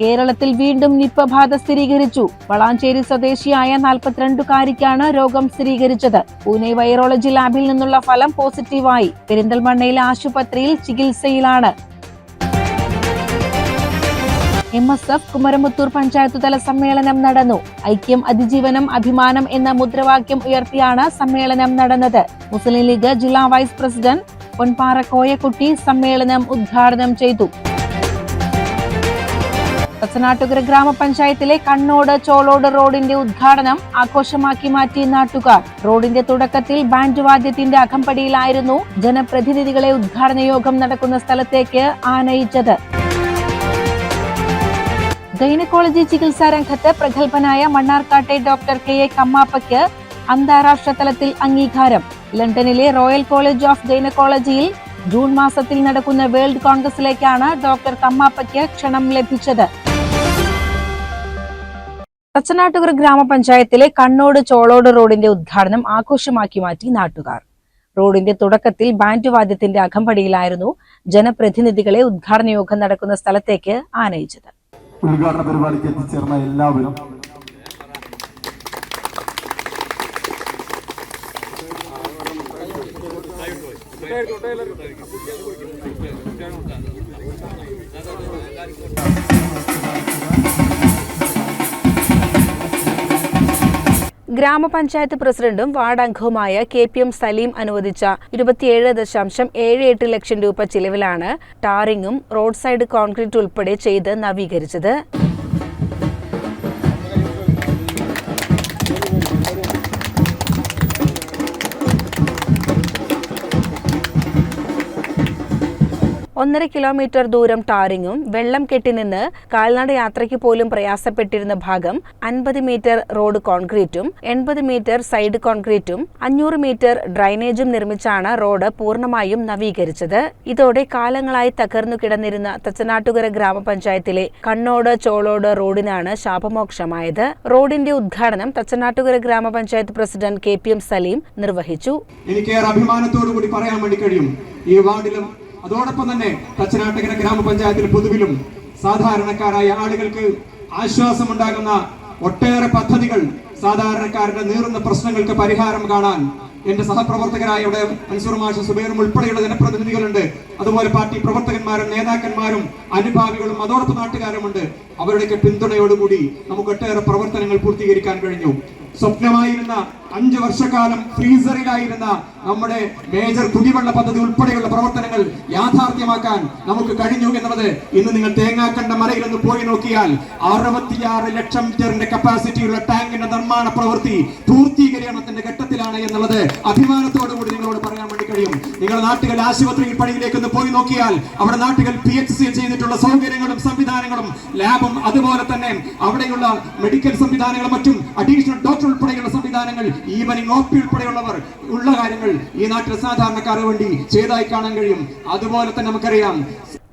കേരളത്തിൽ വീണ്ടും നിപ്പ ബാധ സ്ഥിരീകരിച്ചു. വളാഞ്ചേരി സ്വദേശിയായ നാൽപ്പത്തിരണ്ടുകാരിക്കാണ് രോഗം സ്ഥിരീകരിച്ചത്. പൂനെ വൈറോളജി ലാബിൽ നിന്നുള്ള ഫലം പോസിറ്റീവായി. പെരിന്തൽമണ്ണയിലെ ആശുപത്രിയിൽ ചികിത്സയിലാണ്. M S F Kumaramuthur panchayat തല സമ്മേളനം നടന്നു. ഐക്യം അതിജീവനം അഭിമാനം എന്ന മുദ്രാവാക്യം ഉയർത്തിയാണ് സമ്മേളനം നടന്നത്. മുസ്ലിം ലീഗ് ജില്ലാ വൈസ് പ്രസിഡന്റ് പൊൻപാറ കോയക്കുട്ടി സമ്മേളനം ഉദ്ഘാടനം ചെയ്തു. തച്ചനാട്ടുകര ഗ്രാമപഞ്ചായത്തിലെ കണ്ണോട് ചോളോട് റോഡിന്റെ ഉദ്ഘാടനം ആഘോഷമാക്കി മാറ്റി നാട്ടുകാർ. റോഡിന്റെ തുടക്കത്തിൽ ബാൻഡ് വാദ്യത്തിന്റെ അകമ്പടിയിലായിരുന്നു ജനപ്രതിനിധികളെ ഉദ്ഘാടന യോഗം നടക്കുന്ന സ്ഥലത്തേക്ക് ആനയിച്ചത്. ഗൈനക്കോളജി ചികിത്സാ രംഗത്ത് പ്രഗത്ഭനായ മണ്ണാർക്കാട്ടെ ഡോക്ടർ കെ എ കമ്മാപ്പയ്ക്ക് അന്താരാഷ്ട്ര തലത്തിൽ അംഗീകാരം. ലണ്ടനിലെ റോയൽ കോളേജ് ഓഫ് ഗൈനക്കോളജിയിൽ ജൂൺ മാസത്തിൽ നടക്കുന്ന വേൾഡ് കോൺഗ്രസിലേക്കാണ് ഡോക്ടർ കമ്മാപ്പയ്ക്ക് ക്ഷണം ലഭിച്ചത്. തച്ചനാട്ടുകർ ഗ്രാമപഞ്ചായത്തിലെ കണ്ണോട് ചോളോട് റോഡിന്റെ ഉദ്ഘാടനം ആഘോഷമാക്കി മാറ്റി നാട്ടുകാർ. റോഡിന്റെ തുടക്കത്തിൽ ബാൻഡ് വാദ്യത്തിന്റെ അകമ്പടിയിലായിരുന്നു ജനപ്രതിനിധികളെ ഉദ്ഘാടന യോഗം നടക്കുന്ന സ്ഥലത്തേക്ക് ആനയിച്ചത്. ഉദ്ഘാടന പരിപാടിക്ക് എത്തിച്ചേർന്ന എല്ലാവരും ഗ്രാമപഞ്ചായത്ത് പ്രസിഡന്റും വാർഡ് അംഗവുമായ കെ പി എം സലീം അനുവദിച്ച ഇരുപത്തിയേഴ് ദശാംശം ഏഴ് എട്ട് ലക്ഷം രൂപ ചിലവിലാണ് ടാറിങ്ങും റോഡ് സൈഡ് കോൺക്രീറ്റ് ഉൾപ്പെടെ ചെയ്ത് നവീകരിച്ചത്. ഒന്നര കിലോമീറ്റർ ദൂരം ടാറിങ്ങും വെള്ളം കെട്ടിനിന്ന് കാൽനട യാത്രയ്ക്ക് പോലും പ്രയാസപ്പെട്ടിരുന്ന ഭാഗം അൻപത് മീറ്റർ റോഡ് കോൺക്രീറ്റും എൺപത് മീറ്റർ സൈഡ് കോൺക്രീറ്റും അഞ്ഞൂറ് മീറ്റർ ഡ്രൈനേജും നിർമ്മിച്ചാണ് റോഡ് പൂർണമായും നവീകരിച്ചത്. ഇതോടെ കാലങ്ങളായി തകർന്നു കിടന്നിരുന്ന തച്ചനാട്ടുകര ഗ്രാമപഞ്ചായത്തിലെ കണ്ണോട് ചോളോട് റോഡിനാണ് ശാപമോക്ഷമായത്. റോഡിന്റെ ഉദ്ഘാടനം തച്ചനാട്ടുകര ഗ്രാമപഞ്ചായത്ത് president K P M Saleem നിർവഹിച്ചു. എനിക്കേറെ അഭിമാനത്തോടു കൂടി പറയാൻ വേണ്ടി കഴിയും. ഈ വാർഡിലും അതോടൊപ്പം തന്നെ തച്ചനാട്ടകര ഗ്രാമപഞ്ചായത്തിൽ പൊതുവിലും സാധാരണക്കാരായ ആളുകൾക്ക് ആശ്വാസമുണ്ടാകുന്ന ഒട്ടേറെ പദ്ധതികൾ സാധാരണക്കാരുടെ നീറുന്ന പ്രശ്നങ്ങൾക്ക് പരിഹാരം കാണാൻ എന്റെ സഹപ്രവർത്തകരായ ഇവിടെ മൻസൂർ മാഷ സുബൈറും ഉൾപ്പെടെയുള്ള ജനപ്രതിനിധികളുണ്ട്. അതുപോലെ പാർട്ടി പ്രവർത്തകന്മാരും നേതാക്കന്മാരും അനുഭാവികളും അതോടൊപ്പം നാട്ടുകാരുമുണ്ട്. അവരുടെയൊക്കെ പിന്തുണയോടുകൂടി നമുക്ക് ഒട്ടേറെ പ്രവർത്തനങ്ങൾ പൂർത്തീകരിക്കാൻ കഴിഞ്ഞു. സ്വപ്നമായിരുന്ന അഞ്ചു വർഷക്കാലം ഫ്രീസറിലായിരുന്ന നമ്മുടെ മേജർ കുടിവെള്ള പദ്ധതി ഉൾപ്പെടെയുള്ള പ്രവർത്തനങ്ങൾ യാഥാർത്ഥ്യമാക്കാൻ നമുക്ക് കഴിഞ്ഞു എന്നുള്ളത് ഇന്ന് നിങ്ങൾ തേങ്ങാക്കണ്ട മലയിൽ നിന്ന് പോയി നോക്കിയാൽ അറുപത്തിയാറ് ലക്ഷം ലിറ്ററിന്റെ കപ്പാസിറ്റിയുള്ള ടാങ്കിന്റെ നിർമ്മാണ പ്രവൃത്തി പൂർത്തീകരണത്തിന്റെ ഘട്ടത്തിലാണ് എന്നുള്ളത് അഭിമാനത്തോടുകൂടി നിങ്ങളോട് പറയാൻ വേണ്ടി കഴിയും. നിങ്ങൾ നാട്ടുകൾ ആശുപത്രിയിൽ പണിയിലേക്ക് ഒന്ന് പോയി നോക്കിയാൽ അവിടെ നാട്ടുകൾ പി എച്ച് സി ചെയ്തിട്ടുള്ള സൗകര്യങ്ങളും സംവിധാനങ്ങളും ലാബും അതുപോലെ തന്നെ അവിടെയുള്ള മെഡിക്കൽ സംവിധാനങ്ങളും മറ്റും അഡീഷണൽ ഡോക്ടർ ഉൾപ്പെടെയുള്ള സംവിധാനങ്ങൾ ഈവനിങ് ഒ പി ഉൾപ്പെടെയുള്ളവർ ഉള്ള കാര്യങ്ങൾ ഈ നാട്ടിലെ സാധാരണക്കാർക്ക് വേണ്ടി ചെയ്തായി കാണാൻ കഴിയും. അതുപോലെ തന്നെ നമുക്കറിയാം.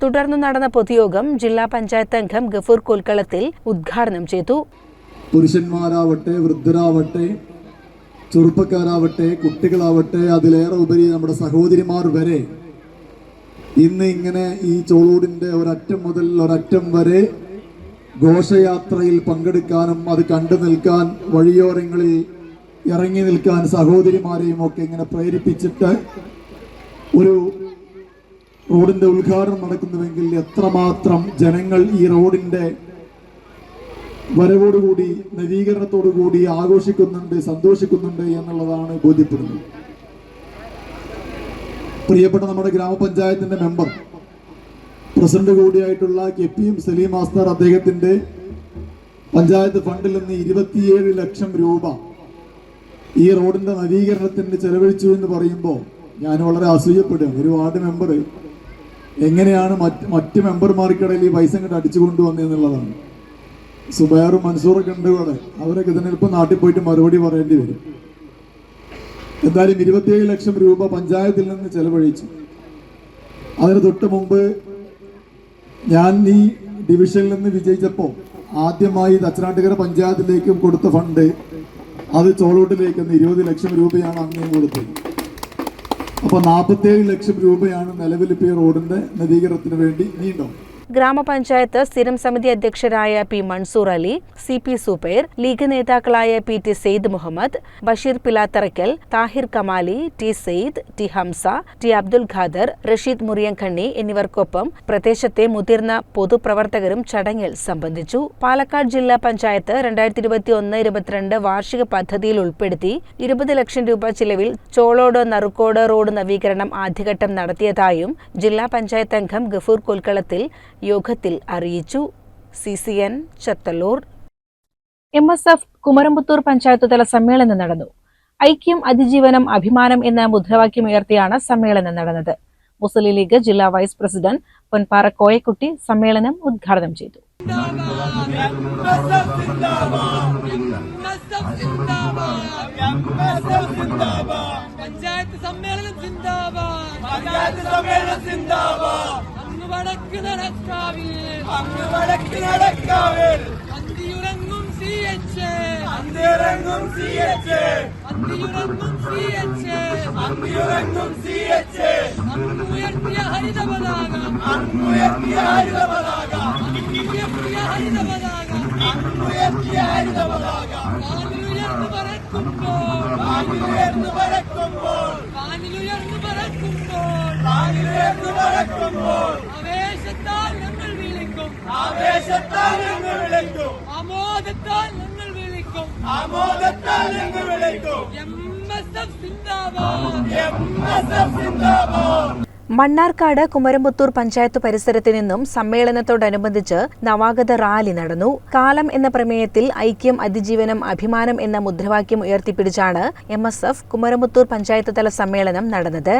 തുടർന്ന് നടന്ന പൊതുയോഗം ജില്ലാ പഞ്ചായത്ത് അംഗം ഗഫൂർ കൊൽക്കളത്തിൽ ഉദ്ഘാടനം ചെയ്തു. പുരുഷന്മാരാവട്ടെ വൃദ്ധരാവട്ടെ ചെറുപ്പക്കാരാവട്ടെ കുട്ടികളാവട്ടെ അതിലേറെ ഉപരി നമ്മുടെ സഹോദരിമാർ വരെ ഇന്ന് ഇങ്ങനെ ഈ ചോളൂടിന്റെ ഒരറ്റം മുതൽ ഒരറ്റം വരെ ഘോഷയാത്രയിൽ പങ്കെടുക്കാനും അത് കണ്ടു നിൽക്കാൻ വഴിയോരങ്ങളിൽ ഇറങ്ങി നിൽക്കാൻ സഹോദരിമാരെയും ഒക്കെ ഇങ്ങനെ പ്രേരിപ്പിച്ചിട്ട് ഒരു റോഡിന്റെ ഉദ്ഘാടനം നടക്കുന്നുവെങ്കിൽ എത്രമാത്രം ജനങ്ങൾ ഈ റോഡിന്റെ വരവോടുകൂടി നവീകരണത്തോടുകൂടി ആഘോഷിക്കുന്നുണ്ട് സന്തോഷിക്കുന്നുണ്ട് എന്നുള്ളതാണ് ബോധ്യപ്പെടുന്നത്. പ്രിയപ്പെട്ട നമ്മുടെ ഗ്രാമപഞ്ചായത്തിന്റെ member president കൂടിയായിട്ടുള്ള K P M Saleem master അദ്ദേഹത്തിന്റെ പഞ്ചായത്ത് ഫണ്ടിൽ നിന്ന് ഇരുപത്തിയേഴ് ലക്ഷം രൂപ ഈ റോഡിന്റെ നവീകരണത്തിന് ചെലവഴിച്ചു എന്ന് പറയുമ്പോൾ ഞാൻ വളരെ അസൂയപ്പെടുകയാണ് ഒരു വാർഡ് മെമ്പർ എങ്ങനെയാണ് മറ്റ് മറ്റ് മെമ്പർമാർക്കിടയിൽ ഈ പൈസ ഇങ്ങോട്ട് അടിച്ചു കൊണ്ടുവന്നതെന്നുള്ളതാണ്. സുബൈറും മൻസൂറൊക്കെ ഉണ്ട് ഇവിടെ. അവരൊക്കെ ഇതിന് ഇപ്പം നാട്ടിൽ പോയിട്ട് മറുപടി പറയേണ്ടി വരും. എന്തായാലും ഇരുപത്തിയേഴ് ലക്ഷം രൂപ പഞ്ചായത്തിൽ നിന്ന് ചെലവഴിച്ചു. അതിന് തൊട്ട് മുമ്പ് ഞാൻ ഈ ഡിവിഷനിൽ നിന്ന് വിജയിച്ചപ്പോൾ ആദ്യമായി തച്ചനാട്ടുകര പഞ്ചായത്തിലേക്കും കൊടുത്ത ഫണ്ട് അത് ചോളൂട്ടിലേക്ക് ഒന്ന് ഇരുപത് ലക്ഷം രൂപയാണ് അങ്ങനെ കൊടുത്തത്. അപ്പോൾ നാൽപ്പത്തേഴ് ലക്ഷം രൂപയാണ് നിലവിൽ ഈ റോഡിന്റെ നവീകരണത്തിന് വേണ്ടി നീണ്ടോ? ഗ്രാമപഞ്ചായത്ത് സ്ഥിരം സമിതി അധ്യക്ഷരായ P Mansoor Ali C P Subair League നേതാക്കളായ P T Saeed Muhammad Basheer Pilatharakkal Thahir Kamali T Saeed T Hamza T Abdul Khader Rasheed Muriyankanni എന്നിവർക്കൊപ്പം പ്രദേശത്തെ മുതിർന്ന പൊതുപ്രവർത്തകരും ചടങ്ങിൽ സംബന്ധിച്ചു. പാലക്കാട് ജില്ലാ പഞ്ചായത്ത് രണ്ടായിരത്തി ഇരുപത്തി ഒന്ന് ഇരുപത്തിരണ്ട് വാർഷിക പദ്ധതിയിൽ ഉൾപ്പെടുത്തി ഇരുപത് ലക്ഷം രൂപ ചിലവിൽ ചോളോട് നറുക്കോട് റോഡ് നവീകരണം ആദ്യഘട്ടം നടത്തിയതായും ജില്ലാ പഞ്ചായത്ത് അംഗം ഗഫൂർ കൊൽക്കളത്തിൽ യോഗത്തിൽ അറിയിച്ചു. C C N Chathallur. M S F Kumarampathur panchayat തല സമ്മേളനം നടന്നു. ഐക്യം അതിജീവനം അഭിമാനം എന്ന മുദ്രാവാക്യം ഉയർത്തിയാണ് സമ്മേളനം നടന്നത്. മുസ്ലിം ലീഗ് ജില്ലാ വൈസ് പ്രസിഡന്റ് പൊൻപാറ കോയക്കുട്ടി സമ്മേളനം ഉദ്ഘാടനം ചെയ്തു. പഞ്ചായത്ത് സമ്മേളനം വടക്ക് നടക്കാവിൽ. അങ്ങ് വടക്ക് നടക്കാവിൽ. അന്തിയുറങ്ങും സി എച്ച്. അന്തിയുറങ്ങും സി എച്ച്. അന്തിയുറങ്ങും സി എച്ച്. അന്തിയുറങ്ങും സി എച്ച്. അങ്ങ് ഉയർത്തിയ ഹരിത പതാക അങ്ങ് ഉയർത്തിയ ഹരിത പതാക അങ്ങ് ഉയർത്തിയ ഹരിത പതാക അങ്ങ് ഹരിത പതാക വാനിലുയർന്നു പറക്കുമ്പോൾ. വാനിലുയർന്നു പറക്കുമ്പോൾ. വാനിലുയർന്നു പറക്കുമ്പോൾ. വാനിലുയർന്നു പറക്കുമ്പോൾ. ആവേശത്താൽ ഞങ്ങൾ വിളിക്കും. ആവേശത്താൽ ഞങ്ങൾ വിളിക്കും. ആമോദത്താൽ ഞങ്ങൾ വിളിക്കും. ആമോദത്താൽ ഞങ്ങൾ വിളിക്കും. മണ്ണാർക്കാട് കുമരമ്പത്തൂർ പഞ്ചായത്ത് പരിസരത്ത് നിന്നും സമ്മേളനത്തോടനുബന്ധിച്ച് നവാഗത റാലി നടന്നു. കാലം എന്ന പ്രമേയത്തിൽ ഐക്യം അതിജീവനം അഭിമാനം എന്ന മുദ്രാവാക്യം ഉയർത്തിപ്പിടിച്ചാണ് M S F Kumarampathur panchayat തല സമ്മേളനം നടന്നത്.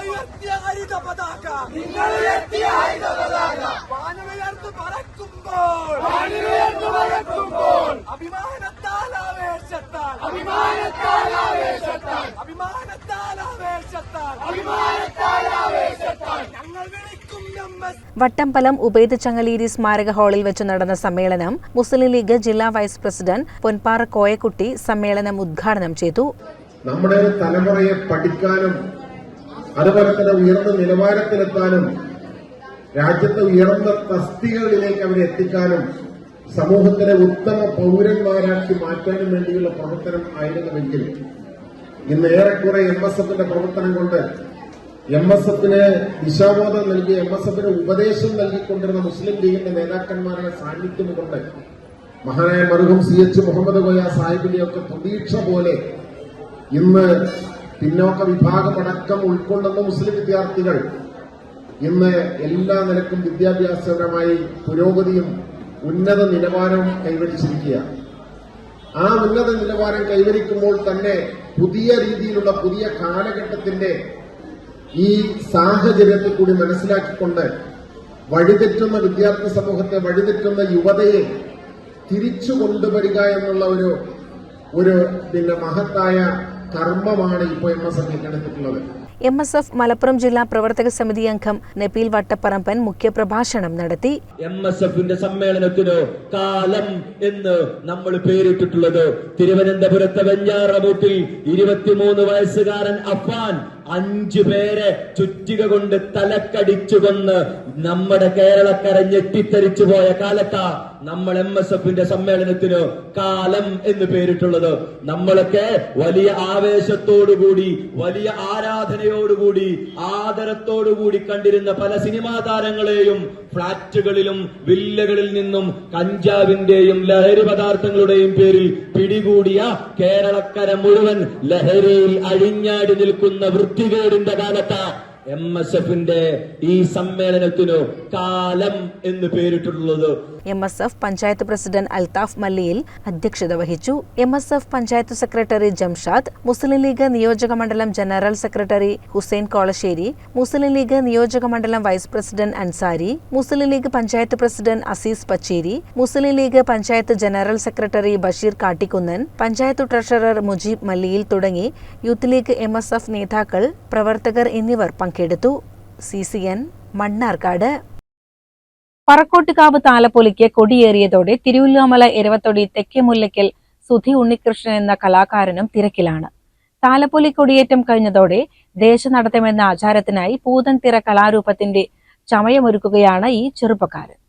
ഉയർത്തിയ ഹരിത പതാക നിങ്ങൾ ഉയർത്തിയ ഹരിത പതാക വാനുയർന്നു പറക്കുമ്പോൾ വാനുയർന്നു പറക്കുമ്പോൾ അഭിമാനത്താൽ ആവേശത്താൽ അഭിമാനത്താൽ ആവേശത്താൽ അഭിമാനത്താൽ ആവേശത്താൽ അഭിമാനത്താൽ ആവേശത്താൽ ഞങ്ങൾ വിളിക്കും എം എസ് വട്ടമ്പലം ഉബൈദ് ചങ്ങലീരി സ്മാരക ഹാളിൽ വെച്ച് നടന്ന സമ്മേളനം മുസ്ലിം ലീഗ് ജില്ലാ വൈസ് പ്രസിഡന്റ് പൊൻപാറ കോയക്കുട്ടി സമ്മേളനം ഉദ്ഘാടനം ചെയ്തു. നമ്മുടെ തലമുറയെ പഠിക്കാനും അതുപോലെ തന്നെ ഉയർന്ന നിലവാരത്തിലെത്താനും രാജ്യത്തെ ഉയർന്ന തസ്തികകളിലേക്ക് അവരെ എത്തിക്കാനും സമൂഹത്തിലെ ഉത്തമ പൗരന്മാരാക്കി മാറ്റാനും വേണ്ടിയുള്ള പ്രവർത്തനം ആയിരുന്നുവെങ്കിൽ ഇന്ന് ഏറെക്കുറെ എം എസ് എഫിന്റെ പ്രവർത്തനം കൊണ്ട് എം എസ് എഫിന് ദിശാബോധം നൽകി എം എസ് എഫിന് ഉപദേശം നൽകിക്കൊണ്ടിരുന്ന മുസ്ലിം ലീഗിന്റെ നേതാക്കന്മാരുടെ സാന്നിധ്യം കൊണ്ട് മഹാനായ മറുഹും സി എച്ച് മുഹമ്മദ് കോയ സാഹിബിന്റെയൊക്കെ പ്രതീക്ഷ പോലെ ഇന്ന് പിന്നോക്ക വിഭാഗമടക്കം ഉൾക്കൊള്ളുന്ന മുസ്ലിം വിദ്യാർത്ഥികൾ ഇന്ന് എല്ലാ നിലക്കും വിദ്യാഭ്യാസപരമായി പുരോഗതിയും ഉന്നത നിലവാരവും കൈവരിച്ചിരിക്കുക ആ ഉന്നത നിലവാരം കൈവരിക്കുമ്പോൾ തന്നെ പുതിയ രീതിയിലുള്ള പുതിയ കാലഘട്ടത്തിന്റെ ഈ സാഹചര്യത്തെ കൂടി മനസ്സിലാക്കിക്കൊണ്ട് വഴിതെറ്റുന്ന വിദ്യാർത്ഥി സമൂഹത്തെ വഴിതെറ്റുന്ന യുവതയെ തിരിച്ചു കൊണ്ടുവരിക എന്നുള്ള ഒരു ഒരു പിന്നെ മഹത്തായ കർമ്മമാണ് ഇപ്പോൾ എം എസ് എഫ് ഏറ്റെടുത്തിട്ടുള്ളത്. എം എസ് എഫ് മലപ്പുറം ജില്ലാ പ്രവർത്തക സമിതി അംഗം നബീൽ വട്ടപ്പറമ്പൻ മുഖ്യപ്രഭാഷണം നടത്തി. എം എസ് എഫിന്റെ സമ്മേളനത്തിന് കാലം എന്ന് നമ്മൾ പേരിട്ടിട്ടുള്ളത്. തിരുവനന്തപുരത്തെ വെഞ്ഞാറമൂട്ടിൽ ഇരുപത്തിമൂന്ന് വയസ്സുകാരൻ അഫാൻ അഞ്ചു പേരെ ചുറ്റിക കൊണ്ട് തലക്കടിച്ചു കൊന്ന് നമ്മുടെ കേരളക്കര ഞെട്ടിത്തെറിച്ചു പോയ കാലത്താ നമ്മൾ എം എസ് എഫിന്റെ സമ്മേളനത്തിന് കാലം എന്ന് പേരിട്ടുള്ളത്. നമ്മളൊക്കെ വലിയ ആവേശത്തോടുകൂടി വലിയ ആരാധനയോടുകൂടി ആദരത്തോടുകൂടി കണ്ടിരുന്ന പല സിനിമാ താരങ്ങളെയും ഫ്ളാറ്റുകളിലും വില്ലകളിൽ നിന്നും കഞ്ചാവിന്റെയും ലഹരി പദാർത്ഥങ്ങളുടെയും പേരിൽ പിടികൂടിയ കേരളക്കര മുഴുവൻ ലഹരിയിൽ അഴിഞ്ഞാടി നിൽക്കുന്ന വൃത്തികേടിന്റെ കാലത്ത് എം എസ് എഫിന്റെ ഈ സമ്മേളനത്തിനു കാലം എന്ന് പേരിട്ടിട്ടുള്ളത്. M S F panchayat president Althaf Malliyil അധ്യക്ഷത വഹിച്ചു. M S F panchayat secretary Jamshad Muslim League നിയോജക മണ്ഡലം general secretary Hussain Kolassery Muslim League നിയോജക മണ്ഡലം vice president Ansari Muslim League panchayat president Azeez Pacheri Muslim League panchayat general secretary Basheer Kattikunnan panchayat treasurer Mujeeb Malliyil തുടങ്ങി youth league M നേതാക്കൾ പ്രവർത്തകർ എന്നിവർ പങ്കെടുത്തു. C C N Mannarkkad. Parakkottukavu താലപ്പൊലിക്ക് കൊടിയേറിയതോടെ തിരുവല്ലാമല എരവത്തൊടി തെക്കേ മുല്ലയ്ക്കൽ സുധി ഉണ്ണികൃഷ്ണൻ എന്ന കലാകാരനും തിരക്കിലാണ്. താലപ്പൊലി കൊടിയേറ്റം കഴിഞ്ഞതോടെ ദേശ നടത്തമെന്ന ആചാരത്തിനായി പൂതൻതിറ കലാരൂപത്തിന്റെ ചമയമൊരുക്കുകയാണ് ഈ ചെറുപ്പക്കാരൻ.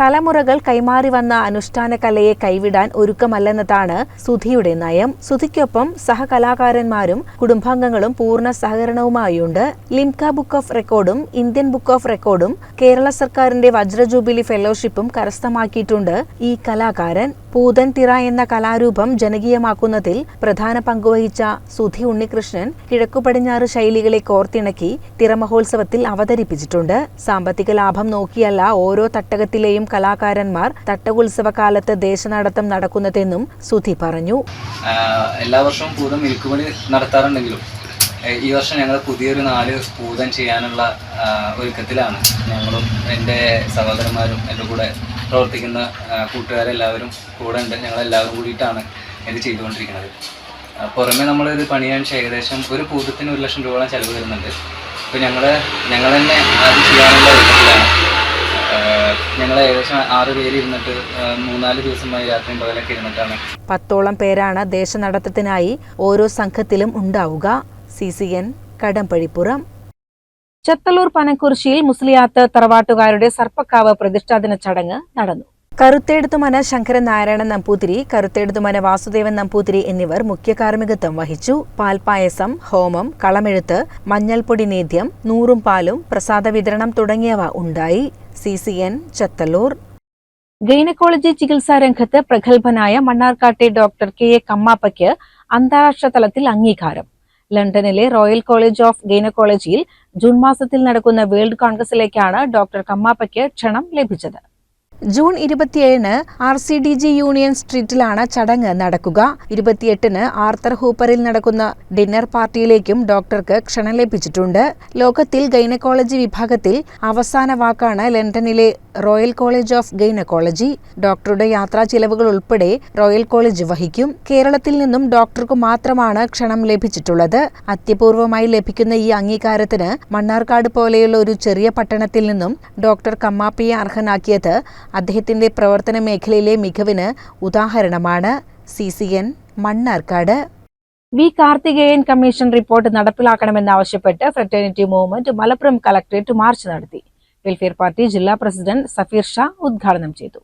തലമുറകൾ കൈമാറി വന്ന അനുഷ്ഠാന കലയെ കൈവിടാൻ ഒരുക്കമല്ലെന്നതാണ് സുധിയുടെ നയം. സുധിക്കൊപ്പം സഹകലാകാരന്മാരും കുടുംബാംഗങ്ങളും പൂർണ സഹകരണവുമായുണ്ട്. ലിംക ബുക്ക് ഓഫ് റെക്കോർഡും ഇന്ത്യൻ ബുക്ക് ഓഫ് റെക്കോർഡും കേരള സർക്കാരിന്റെ വജ്രജൂബിലി ഫെലോഷിപ്പും കരസ്ഥമാക്കിയിട്ടുണ്ട്. ഈ കലാകാരൻ പൂതൻ തിറ എന്ന കലാരൂപം ജനകീയമാക്കുന്നതിൽ പ്രധാന പങ്കുവഹിച്ച സുധി ഉണ്ണികൃഷ്ണൻ കിഴക്കുപടിഞ്ഞാറ് ശൈലികളെ കോർത്തിണക്കി തിറമഹോത്സവത്തിൽ അവതരിപ്പിച്ചിട്ടുണ്ട്. സാമ്പത്തിക ലാഭം നോക്കിയല്ല ഓരോ തട്ടകത്തിലെയും കലാകാരന്മാർ തട്ടകോത്സവ കാലത്ത് ദേശനടത്തം നടക്കുന്നതെന്നും സുധി പറഞ്ഞു. എല്ലാ വർഷവും പൂതം മിൽക്കുപണി നടത്താറുണ്ടെങ്കിലും ഈ വർഷം ഞങ്ങൾ പുതിയൊരു നാല് പൂതം ചെയ്യാനുള്ള ഒരുക്കത്തിലാണ്. ഞങ്ങളും എന്റെ സഹോദരന്മാരും എന്റെ കൂടെ പ്രവർത്തിക്കുന്ന കൂട്ടുകാരെല്ലാവരും കൂടെ ഉണ്ട് ഞങ്ങളെല്ലാവരും കൂടിയിട്ടാണ് ഇത് ചെയ്തുകൊണ്ടിരിക്കുന്നത്. പുറമെ നമ്മളിത് പണിയാൻ ഏകദേശം ഒരു പൂതത്തിന് ഒരു ലക്ഷം രൂപയോളം ചിലവ് വരുന്നുണ്ട്. അപ്പോൾ ഞങ്ങൾ ഞങ്ങൾ തന്നെ അത് ചെയ്യാനുള്ള ഞങ്ങൾ ഏകദേശം ആറ് പേര് ഇരുന്നിട്ട് ആഹ് മൂന്നാൽ ദിവസമായി രാത്രിയും പകലൊക്കെ ഇരുന്നിട്ടാണ്. പത്തോളം പേരാണ് ദേശനടത്തത്തിനായി ഓരോ സംഘത്തിലും ഉണ്ടാവുക. C C N Kadampazhipuram. Chathallur പനക്കുറിശ്ശിയിൽ Musliyath തറവാട്ടുകാരുടെ സർപ്പക്കാവ് പ്രതിഷ്ഠാദിന ചടങ്ങ് നടന്നു. കറുത്തേടുത്തുമന ശങ്കരൻ നാരായണൻ നമ്പൂതിരി കറുത്തേടുത്തുമന വാസുദേവൻ നമ്പൂതിരി എന്നിവർ മുഖ്യ കാർമ്മികത്വം വഹിച്ചു. പാൽപായസം ഹോമം കളമെഴുത്ത് മഞ്ഞൾപ്പൊടി നേദ്യം നൂറും പാലും പ്രസാദ വിതരണം തുടങ്ങിയവ ഉണ്ടായി. C C N Chathallur. Gynaecology ചികിത്സാ രംഗത്ത് പ്രഗത്ഭനായ മണ്ണാർക്കാട്ടെ ഡോക്ടർ കെ എ കമ്മാപ്പയ്ക്ക് അന്താരാഷ്ട്ര തലത്തിൽ അംഗീകാരം. ലണ്ടനിലെ റോയൽ കോളേജ് ഓഫ് ഗൈനക്കോളജിയിൽ ജൂൺ മാസത്തിൽ നടക്കുന്ന വേൾഡ് കോൺഗ്രസിലേക്കാണ് ഡോക്ടർ കമ്മാപ്പയ്ക്ക് ക്ഷണം ലഭിച്ചത്. ജൂൺ ഇരുപത്തിയേഴിന് R C D G union സ്ട്രീറ്റിലാണ് ചടങ്ങ് നടക്കുക. ഇരുപത്തിയെട്ടിന് ആർത്തർ ഹൂപ്പറിൽ നടക്കുന്ന ഡിന്നർ പാർട്ടിയിലേക്കും ഡോക്ടർക്ക് ക്ഷണം ലഭിച്ചിട്ടുണ്ട്. ലോകത്തിൽ ഗൈനക്കോളജി വിഭാഗത്തിൽ അവസാന വാക്കാണ് ലണ്ടനിലെ റോയൽ കോളേജ് ഓഫ് ഗൈനക്കോളജി. ഡോക്ടറുടെ യാത്രാ ചിലവുകൾ ഉൾപ്പെടെ റോയൽ കോളേജ് വഹിക്കും. കേരളത്തിൽ നിന്നും ഡോക്ടർക്ക് മാത്രമാണ് ക്ഷണം ലഭിച്ചിട്ടുള്ളത്. അത്യപൂർവമായി ലഭിക്കുന്ന ഈ അംഗീകാരത്തിന് മണ്ണാർക്കാട് പോലെയുള്ള ഒരു ചെറിയ പട്ടണത്തിൽ നിന്നും ഡോക്ടർ കമ്മാപ്പിയെ അർഹനാക്കിയത് അദ്ദേഹത്തിന്റെ പ്രവർത്തന മേഖലയിലെ മികവിന് ഉദാഹരണമാണ് C C N Mannarkkad. V Karthikeyan commission report നടപ്പിലാക്കണമെന്നാവശ്യപ്പെട്ട് fraternity movement Malappuram collectorate march നടത്തി. വെൽഫെയർ പാർട്ടി ജില്ലാ പ്രസിഡന്റ് സഫീർ ഷാ ഉദ്ഘാടനം ചെയ്തു.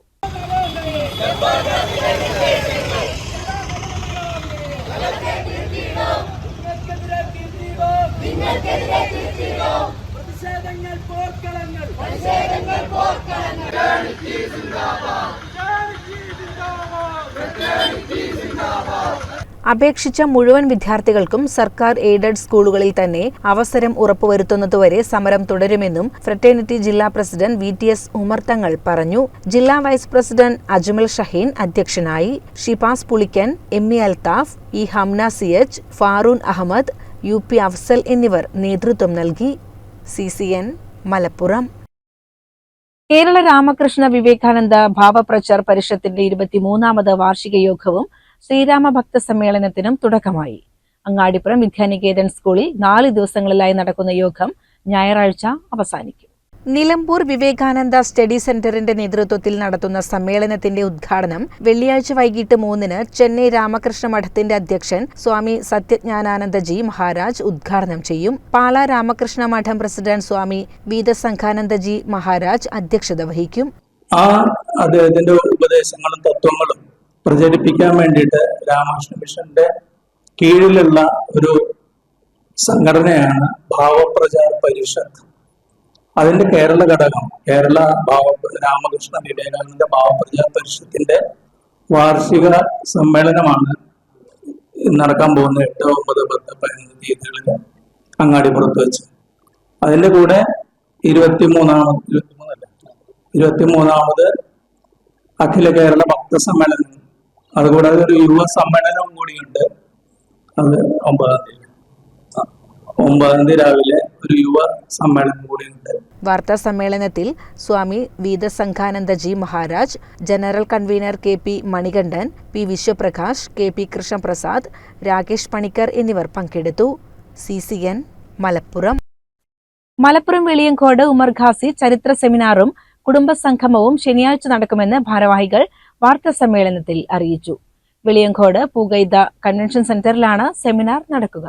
അപേക്ഷിച്ച മുഴുവൻ വിദ്യാർത്ഥികൾക്കും സർക്കാർ എയ്ഡഡ് സ്കൂളുകളിൽ തന്നെ അവസരം ഉറപ്പുവരുത്തുന്നതുവരെ സമരം തുടരുമെന്നും ഫ്രട്ടേണിറ്റി ജില്ലാ president V T S Umar Thangal പറഞ്ഞു. ജില്ലാ വൈസ് പ്രസിഡന്റ് അജ്മൽ ഷഹീൻ അധ്യക്ഷനായി. Shipas Pulikkan M E Althaf E Hamna C H Faroon Ahmed U P Afsal എന്നിവർ നേതൃത്വം നൽകി. C C N Malappuram. Kerala Ramakrishna Vivekananda Bhavaprachar പരിഷത്തിന്റെ ഇരുപത്തിമൂന്നാമത് വാർഷിക യോഗവും ശ്രീരാമ ഭക്ത സമ്മേളനത്തിനും തുടക്കമായി. അങ്ങാടിപ്പുറം വിദ്യാനികേതൻ സ്കൂളിൽ നാല് ദിവസങ്ങളിലായി നടക്കുന്ന യോഗം ഞായറാഴ്ച അവസാനിക്കും. നിലമ്പൂർ വിവേകാനന്ദ സ്റ്റഡി സെന്ററിന്റെ നേതൃത്വത്തിൽ നടത്തുന്ന സമ്മേളനത്തിന്റെ ഉദ്ഘാടനം വെള്ളിയാഴ്ച വൈകിട്ട് മൂന്നിന് ചെന്നൈ രാമകൃഷ്ണ മഠത്തിന്റെ അധ്യക്ഷൻ സ്വാമി സത്യജ്ഞാനാനന്ദജി മഹാരാജ് ഉദ്ഘാടനം ചെയ്യും. പാലാ രാമകൃഷ്ണ മഠം പ്രസിഡന്റ് സ്വാമി വീതസംഘാനന്ദജി മഹാരാജ് അധ്യക്ഷത വഹിക്കും. ആ അദ്ദേഹത്തിന്റെ ഉപദേശങ്ങളും തത്വങ്ങളും പ്രചരിപ്പിക്കാൻ വേണ്ടിയിട്ട് രാമകൃഷ്ണ മിഷന്റെ കീഴിലുള്ള ഒരു സംഘടനയാണ് ഭാവപ്രചാർ പരിഷത്ത്. അതിന്റെ കേരള ഘടകം കേരള ഭാവ രാമകൃഷ്ണ വിവേകാനന്ദ ഭാവപ്രചാർ പരിഷത്തിന്റെ വാർഷിക സമ്മേളനമാണ് നടക്കാൻ പോകുന്ന എട്ട് ഒമ്പത് പത്ത് പതിനൊന്ന് തീയതികളിൽ അങ്ങാടി അങ്ങാടിപ്പുറത്ത് വെച്ച്. അതിന്റെ കൂടെ ഇരുപത്തി മൂന്നാമത് ഇരുപത്തിമൂന്നാമത് മൂന്നല്ല ഇരുപത്തി മൂന്നാമത് അഖില കേരള ഭക്ത സമ്മേളനം അതുകൂടാതെ ഒരു യുവ സമ്മേളനവും കൂടിയുണ്ട്. അത് ഒമ്പതാം തീയതി. ഒമ്പതാം തീയതി രാവിലെ ഒരു യുവ സമ്മേളനം കൂടിയുണ്ട്. വാർത്താ സമ്മേളനത്തിൽ Swami Veethasanghanandaji Maharaj general convener K P Manikandan P Vishwaprakash K P Krishnaprasad Rakesh Panicker എന്നിവർ പങ്കെടുത്തു. C C N Malappuram. Malappuram Veliyankode Umar Qazi ചരിത്ര സെമിനാറും കുടുംബ സംഗമവും ശനിയാഴ്ച നടക്കുമെന്ന് ഭാരവാഹികൾ വാർത്താ സമ്മേളനത്തിൽ അറിയിച്ചു. വെളിയങ്കോട് പൂഗൈദ കൺവെൻഷൻ സെന്ററിലാണ് സെമിനാർ നടക്കുക.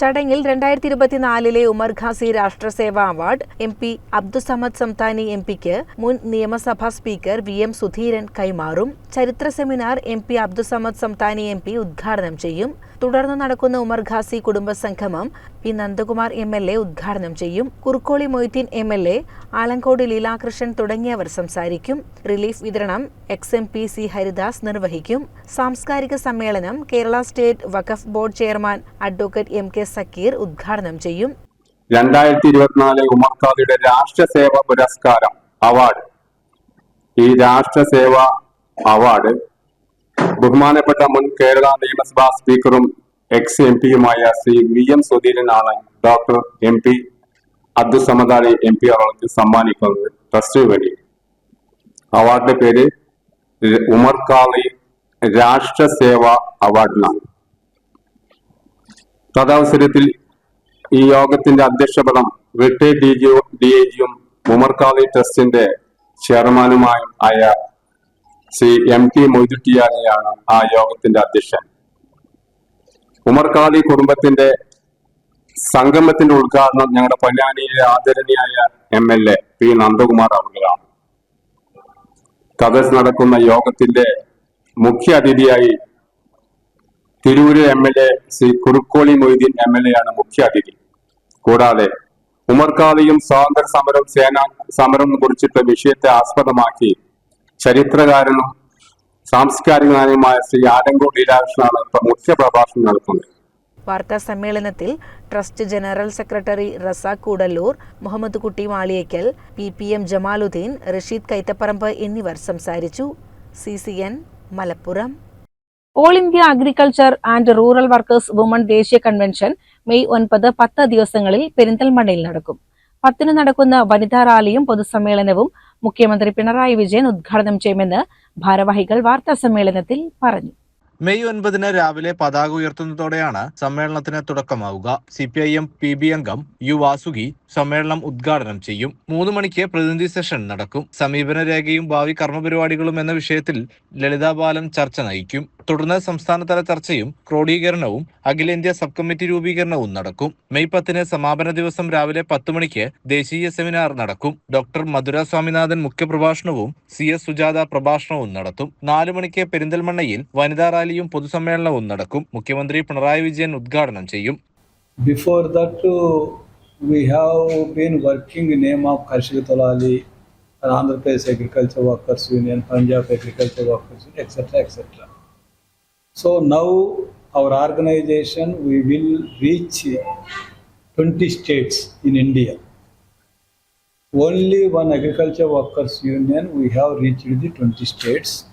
ചടങ്ങിൽ രണ്ടായിരത്തി ഇരുപത്തിനാലിലെ Umar Qazi Rashtraseva award M P Abdussamad Samadani M പിക്ക് മുൻ നിയമസഭാ സ്പീക്കർ വി എം സുധീരൻ കൈമാറും. ചരിത്ര seminar M P Abdussamad Samadani M P ഉദ്ഘാടനം ചെയ്യും. തുടർന്ന് നടക്കുന്ന ഉമർ ഖാസി കുടുംബ സംഗമം P Nandakumar M L A ഉദ്ഘാടനം ചെയ്യും. Kurukkoli Moideen M L A Alankode Leelakrishnan തുടങ്ങിയവർ സംസാരിക്കും. റിലീഫ് വിതരണം ex M P C Haridas നിർവഹിക്കും. സാംസ്കാരിക സമ്മേളനം Kerala state Waqf board chairman advocate M K Zakir ഉദ്ഘാടനം ചെയ്യും. രണ്ടായിരത്തി ഇരുപത്തിനാല് ഉമർഖാദിയുടെ രാഷ്ട്രസേവ പുരസ്കാരം അവാർഡ്. ഈ രാഷ്ട്രസേവ അവാർഡ് ബഹുമാനപ്പെട്ട മുൻ കേരള നിയമസഭാ സ്പീക്കറും എക്സ് എം പിയുമായ Shri V M സുധീരനാണ് doctor M P Abdussamad M P അവർക്ക് സമ്മാനിക്കുന്നത്. ട്രസ്റ്റ് വേണ്ടി അവാർഡിന്റെ പേര് ഉമർ രാഷ്ട്ര സേവ അവാർഡിനാണ്. തദവസരത്തിൽ ഈ യോഗത്തിന്റെ അധ്യക്ഷപദം retired D G D I ജിയും ഉമർകാളി ട്രസ്റ്റിന്റെ ചെയർമാനുമായും ആയ ശ്രീ എം ടി മൊയ്തുട്ടിയാനെയാണ് ആ യോഗത്തിന്റെ അധ്യക്ഷൻ. ഉമർകാളി കുടുംബത്തിന്റെ സംഗമത്തിന്റെ ഉദ്ഘാടനം ഞങ്ങളുടെ പൊന്നാനിയിലെ ആദരണീയായ M L A P Nandakumar അവർകളാണ് സദസ് നടക്കുന്ന യോഗത്തിന്റെ മുഖ്യ അതിഥിയായി Tirur M L A Shri Kurukkoli Moideen M L A ആണ് മുഖ്യ അതിഥി. കൂടാതെ ഉമർകാളിയും സ്വാതന്ത്ര്യ സമരം സേനാ സമരം കുറിച്ചിട്ട് വിഷയത്തെ ആസ്പദമാക്കി ചരിത്രകാരനും സാംസ്കാരികനായുമായ ശ്രീ ആലങ്കോ ലീലാകൃഷ്ണനാണ് ഇപ്പൊ മുഖ്യ പ്രഭാഷണം നടത്തുന്നത്. വാർത്താ സമ്മേളനത്തിൽ trust general secretary Razak Koodallur Muhammad Kutty Maliyekkal P P M Jamaluddeen Rasheed Kaithapparamb എന്നിവർ സംസാരിച്ചു. C C N Malappuram. All India agriculture and rural workers woman ദേശീയ കൺവെൻഷൻ മെയ് ഒൻപത് പത്ത് ദിവസങ്ങളിൽ പെരിന്തൽമണ്ണയിൽ നടക്കും. പത്തിന് നടക്കുന്ന വനിതാ റാലിയും പൊതുസമ്മേളനവും മുഖ്യമന്ത്രി പിണറായി വിജയൻ ഉദ്ഘാടനം ചെയ്യുമെന്ന് ഭാരവാഹികൾ വാർത്താ സമ്മേളനത്തിൽ പറഞ്ഞു. മെയ് ഒൻപതിന് രാവിലെ പതാക ഉയർത്തുന്നതോടെയാണ് സമ്മേളനത്തിന് തുടക്കമാവുക. C P I M P B അംഗം യു വാസുകി സമ്മേളനം ഉദ്ഘാടനം ചെയ്യും. മൂന്ന് മണിക്ക് പ്രതിനിധി സെഷൻ നടക്കും. സമീപന രേഖയും ഭാവി കർമ്മപരിപാടികളും എന്ന വിഷയത്തിൽ ലളിതാ ബാലൻ ചർച്ച നയിക്കും. തുടർന്ന് സംസ്ഥാനതല ചർച്ചയും ക്രോഡീകരണവും അഖിലേന്ത്യാ സബ് കമ്മിറ്റി രൂപീകരണവും നടക്കും മെയ് പത്തിന് സമാപന ദിവസം രാവിലെ പത്ത് മണിക്ക് ദേശീയ സെമിനാർ നടക്കും ഡോക്ടർ മധുര സ്വാമിനാഥൻ മുഖ്യപ്രഭാഷണവും സി എസ് സുജാത പ്രഭാഷണവും നടത്തും നാലു മണിക്ക് പെരിന്തൽമണ്ണയിൽ വനിതാ റാലിയും പൊതുസമ്മേളനവും നടക്കും മുഖ്യമന്ത്രി പിണറായി വിജയൻ ഉദ്ഘാടനം ചെയ്യും before that we have been working in name of Karshik Talali, Andhra Pradesh Agriculture Workers Union, Punjab Agriculture Workers etc., etc. So now our organization, we will reach 20 states in India. Only one agriculture workers union, we have reached the 20 states.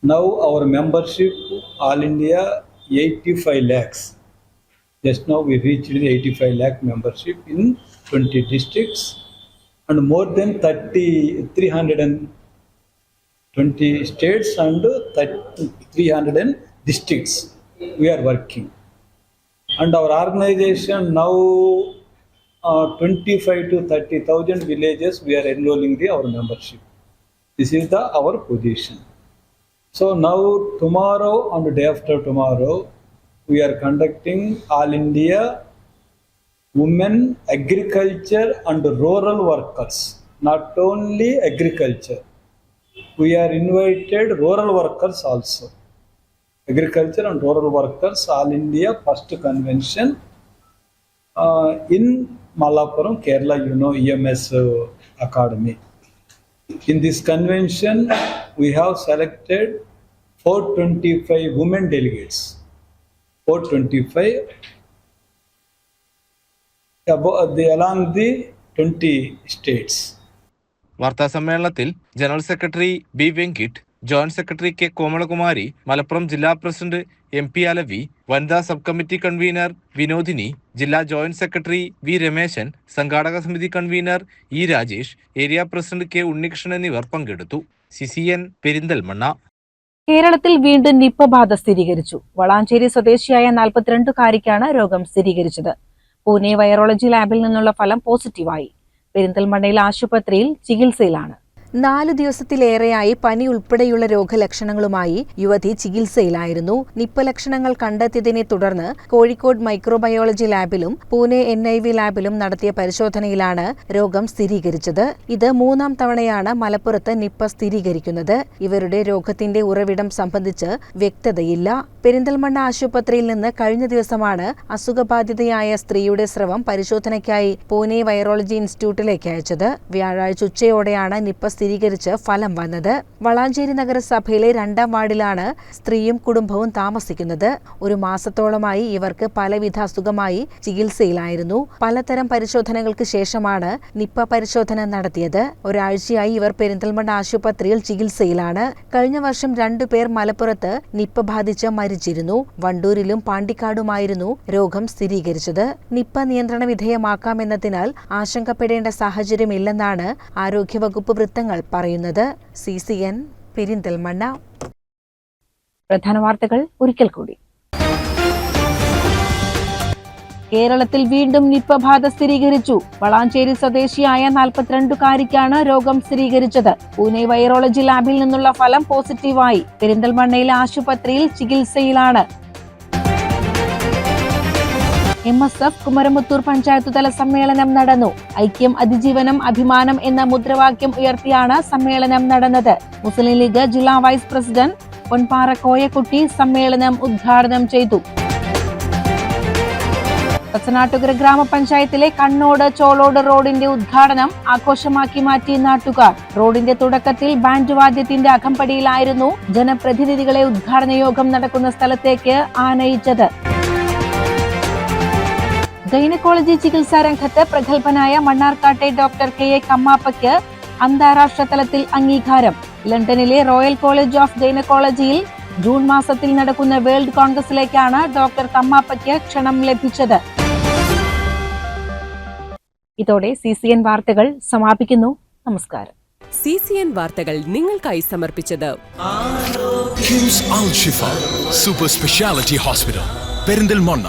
Now our membership, all India, 85 lakhs. Just now we reached the 85 lakh membership in 20 districts and more than 30, 320 states and 30 300 districts we are working. And our organization now uh, 25 to 30,000 villages we are enrolling the our membership. This is the our position. So now tomorrow and day after tomorrow we are conducting all India women agriculture and rural workers, not only agriculture, we are invited rural workers also. Agriculture and rural workers, All India First Convention uh, in Malappuram, Kerala, you know, EMS uh, Academy. In this convention, we have selected 425 women delegates. 425 abo- the, along the 20 states. വാർത്താ സമ്മേളനത്തിൽ general secretary B Venkit joint secretary K Komalakumari Malappuram ജില്ലാ president M P Alavi വനിതാ sub committee convener Vinodini ജില്ലാ joint secretary V Rameshan സംഘാടക സമിതി convener E Rajesh area president K Unnikrishnan എന്നിവർ പങ്കെടുത്തു. സിസിഎൻ പെരിന്തൽമണ്ണ. കേരളത്തിൽ വീണ്ടും നിപ്പ ബാധ സ്ഥിരീകരിച്ചു. വളാഞ്ചേരി സ്വദേശിയായ നാൽപ്പത്തിരണ്ടുകാരിക്കാണ് രോഗം സ്ഥിരീകരിച്ചത്. പൂനെ വൈറോളജി ലാബിൽ നിന്നുള്ള ഫലം പോസിറ്റീവായി. പെരിന്തൽമണ്ണയിൽ ആശുപത്രിയിൽ ചികിത്സയിലാണ്. നാലു ദിവസത്തിലേറെയായി പനി ഉൾപ്പെടെയുള്ള രോഗലക്ഷണങ്ങളുമായി യുവതി ചികിത്സയിലായിരുന്നു. നിപ്പ ലക്ഷണങ്ങൾ കണ്ടെത്തിയതിനെ തുടർന്ന് കോഴിക്കോട് മൈക്രോബയോളജി ലാബിലും പൂനെ എൻ ഐ വി ലാബിലും നടത്തിയ പരിശോധനയിലാണ് രോഗം സ്ഥിരീകരിച്ചത്. ഇത് മൂന്നാം തവണയാണ് മലപ്പുറത്ത് നിപ്പ സ്ഥിരീകരിക്കുന്നത്. ഇവരുടെ രോഗത്തിന്റെ ഉറവിടം സംബന്ധിച്ച് വ്യക്തതയില്ല. പെരിന്തൽമണ്ണ ആശുപത്രിയിൽ നിന്ന് കഴിഞ്ഞ ദിവസമാണ് അസുഖബാധിതയായ സ്ത്രീയുടെ സ്രവം പരിശോധനയ്ക്കായി പൂനെ വൈറോളജി ഇൻസ്റ്റിറ്റ്യൂട്ടിലേക്ക് അയച്ചത്. വ്യാഴാഴ്ച ഉച്ചയോടെയാണ് നിപ്പ സ്ഥിരീകരിച്ച് ഫലം വന്നത്. വളാഞ്ചേരി നഗരസഭയിലെ രണ്ടാം വാർഡിലാണ് സ്ത്രീയും കുടുംബവും താമസിക്കുന്നത്. ഒരു മാസത്തോളമായി ഇവർക്ക് പലവിധ അസുഖമായി ചികിത്സയിലായിരുന്നു. പലതരം പരിശോധനകൾക്ക് ശേഷമാണ് നിപ്പ പരിശോധന നടത്തിയത്. ഒരാഴ്ചയായി ഇവർ പെരിന്തൽമണ്ണ ആശുപത്രിയിൽ ചികിത്സയിലാണ്. കഴിഞ്ഞ വർഷം രണ്ടുപേർ മലപ്പുറത്ത് നിപ്പ ബാധിച്ച് മരിച്ചിരുന്നു. വണ്ടൂരിലും പാണ്ടിക്കാടുമായിരുന്നു രോഗം സ്ഥിരീകരിച്ചത്. നിപ്പ നിയന്ത്രണ വിധേയമാക്കാമെന്നതിനാൽ ആശങ്കപ്പെടേണ്ട സാഹചര്യമില്ലെന്നാണ് ആരോഗ്യവകുപ്പ് വൃത്തങ്ങൾ പറയുന്നത് സി സി എൻ പെരിന്തൽമണ്ണ. പ്രധാന വാർത്തകൾ ഒരിക്കൽ കൂടി. കേരളത്തിൽ വീണ്ടും നിപ്പ ബാധ സ്ഥിരീകരിച്ചു. വളാഞ്ചേരി സ്വദേശിയായ നാൽപ്പത്തിരണ്ടുകാരിക്കാണ് രോഗം സ്ഥിരീകരിച്ചത്. പൂനെ വൈറോളജി ലാബിൽ നിന്നുള്ള ഫലം പോസിറ്റീവായി. പെരിന്തൽമണ്ണയിലെ ആശുപത്രിയിൽ ചികിത്സയിലാണ്. M S F Kumaramuthur panchayat തല സമ്മേളനം നടന്നു. ഐക്യം അതിജീവനം അഭിമാനം എന്ന മുദ്രാവാക്യം ഉയർത്തിയാണ് സമ്മേളനം നടന്നത്. മുസ്ലിം ലീഗ് ജില്ലാ വൈസ് പ്രസിഡന്റ് പൊൻപാറ കോയക്കുട്ടി സമ്മേളനം ഉദ്ഘാടനം ചെയ്തു. കച്ചനാട്ടുകര ഗ്രാമപഞ്ചായത്തിലെ കണ്ണോട് ചോളോട് റോഡിന്റെ ഉദ്ഘാടനം ആഘോഷമാക്കി മാറ്റി നാട്ടുകാർ. റോഡിന്റെ തുടക്കത്തിൽ ബാൻഡ് വാദ്യത്തിന്റെ അകമ്പടിയിലായിരുന്നു ജനപ്രതിനിധികളെ ഉദ്ഘാടന യോഗം നടക്കുന്ന സ്ഥലത്തേക്ക് ആനയിച്ചത്. ഗൈനക്കോളജി ചികിത്സാ രംഗത്ത് പ്രഗത്ഭനായ മണ്ണാർക്കാട്ടെ ഡോക്ടർ കെ എ കമ്മാപ്പയ്ക്ക് അന്താരാഷ്ട്ര തലത്തിൽ അംഗീകാരം. ലണ്ടനിലെ റോയൽ കോളേജ് ഓഫ് ഗൈനക്കോളജിയിൽ ജൂൺ മാസത്തിൽ നടക്കുന്ന വേൾഡ് കോൺഗ്രസിലേക്കാണ് ഡോക്ടർ കമ്മാപ്പയ്ക്ക് ക്ഷണം ലഭിച്ചത്. ഇതോടെ സി സി എൻ വാർത്തകൾ സമാപിക്കുന്നു. നമസ്കാരം. സി സി എൻ വാർത്തകൾ നിങ്ങൾക്കായി സമർപ്പിച്ചത് KIMS Al Shifa super speciality hospital Perinthalmanna